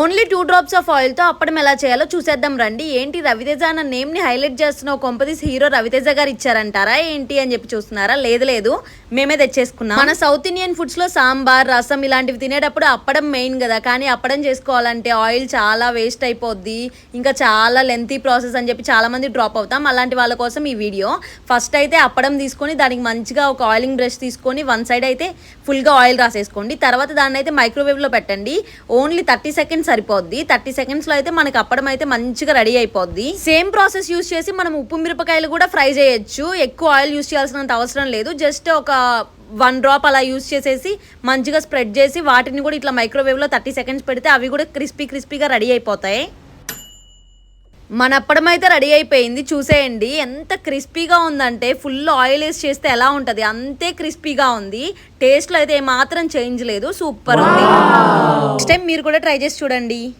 Only two drops of ఆయిల్తో అప్పడం ఎలా చేయాలో చూసేద్దాం రండి. ఏంటి రవితేజ అన్న నేమ్ని హైలైట్ చేస్తున్న కొంపదీస్ హీరో రవితేజ గారు ఇచ్చారంటారా? ఏంటి అని చెప్పి చూస్తున్నారా? లేదు లేదు. మేమే తెచ్చేసుకున్నాం. మన సౌత్ ఇండియన్ ఫుడ్స్లో సాంబార్ రసం ఇలాంటివి తినేటప్పుడు అప్పడం మెయిన్ కదా. కానీ అప్పడం చేసుకోవాలంటే ఆయిల్ చాలా వేస్ట్ అయిపోద్ది. ఇంకా చాలా లెంతీ ప్రాసెస్ అని చెప్పి చాలా మంది డ్రాప్ అవుతాం. అలాంటి వాళ్ళ కోసం ఈ వీడియో. ఫస్ట్ అయితే అప్పడం తీసుకొని దానికి మంచిగా ఒక ఆయిలింగ్ బ్రష్ తీసుకొని వన్ సైడ్ అయితే ఫుల్గా ఆయిల్ రాసేసుకోండి. తర్వాత దాన్ని అయితే మైక్రోవేవ్లో పెట్టండి. ఓన్లీ థర్టీ సెకండ్స్ సరిపోద్ది. థర్టీ సెకండ్స్లో అయితే మనకి అప్పడం అయితే మంచిగా రెడీ అయిపోద్ది. సేమ్ ప్రాసెస్ యూస్ చేసి మనం ఉప్పు మిరపకాయలు కూడా ఫ్రై చేయొచ్చు. ఎక్కువ ఆయిల్ యూస్ చేయాల్సినంత అవసరం లేదు. జస్ట్ ఒక వన్ డ్రాప్ అలా యూస్ చేసేసి మంచిగా స్ప్రెడ్ చేసి వాటిని కూడా ఇట్లా మైక్రోవేవ్లో థర్టీ సెకండ్స్ పెడితే అవి కూడా క్రిస్పీ క్రిస్పీగా రెడీ అయిపోతాయి. మన అప్పడం అయితే రెడీ అయిపోయింది. చూసేయండి. ఎంత క్రిస్పీగా ఉందంటే ఫుల్ ఆయిల్ వేసి చేస్తే ఎలా ఉంటుంది? అంతే క్రిస్పీగా ఉంది. టేస్ట్లో అయితే ఏమాత్రం చేంజ్ లేదు. సూపర్ ఉంది. నెక్స్ట్ టైం మీరు కూడా ట్రై చేసి చూడండి.